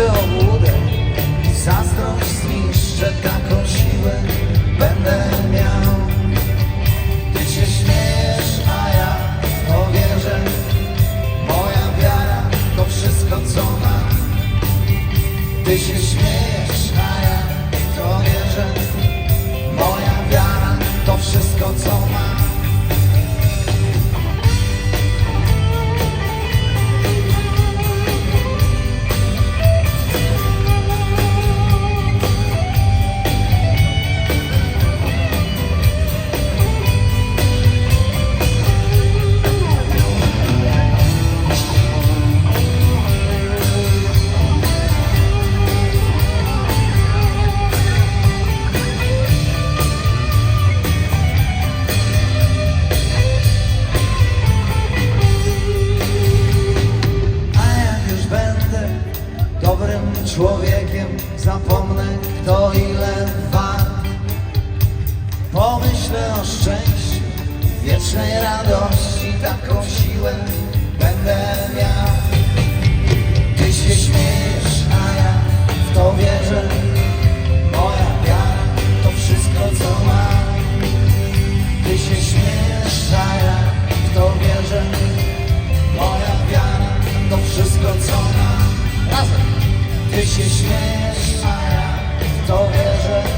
zniszczę obłudę Zazdrość zniszczę taką siłę Będę miał. Ty się śmiesz, a ja w to wierzę Moja wiara to wszystko co mam. Ty się śmiesz zapomnę kto ile wart. Pomyślę o szczęściu, wiecznej radości, taką siłę będę miał. Ty się śmiejesz, Ty się śmiejesz, a ja to wierzę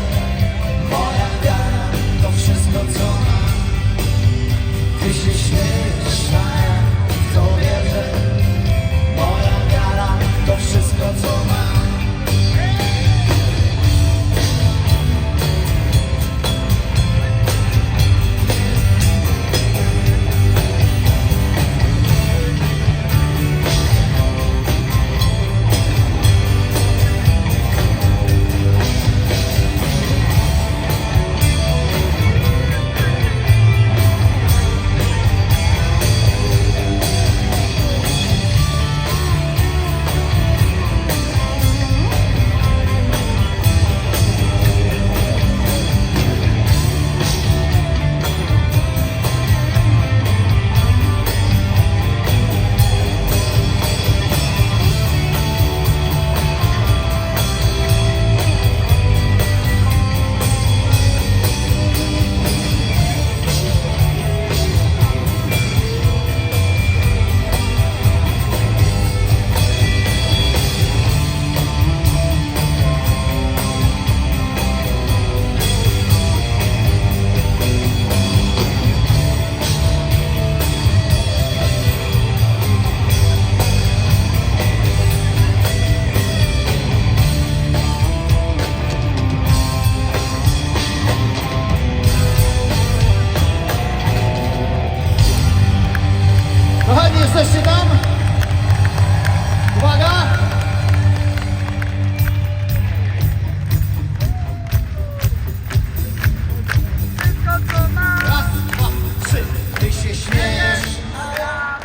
jesteście tam? Uwaga! Raz, dwa, trzy. Ty się śmiejesz, a ja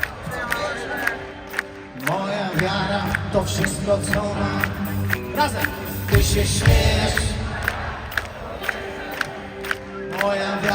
Moja wiara to wszystko co mam Razem. Ty się śmiejesz Moja wiara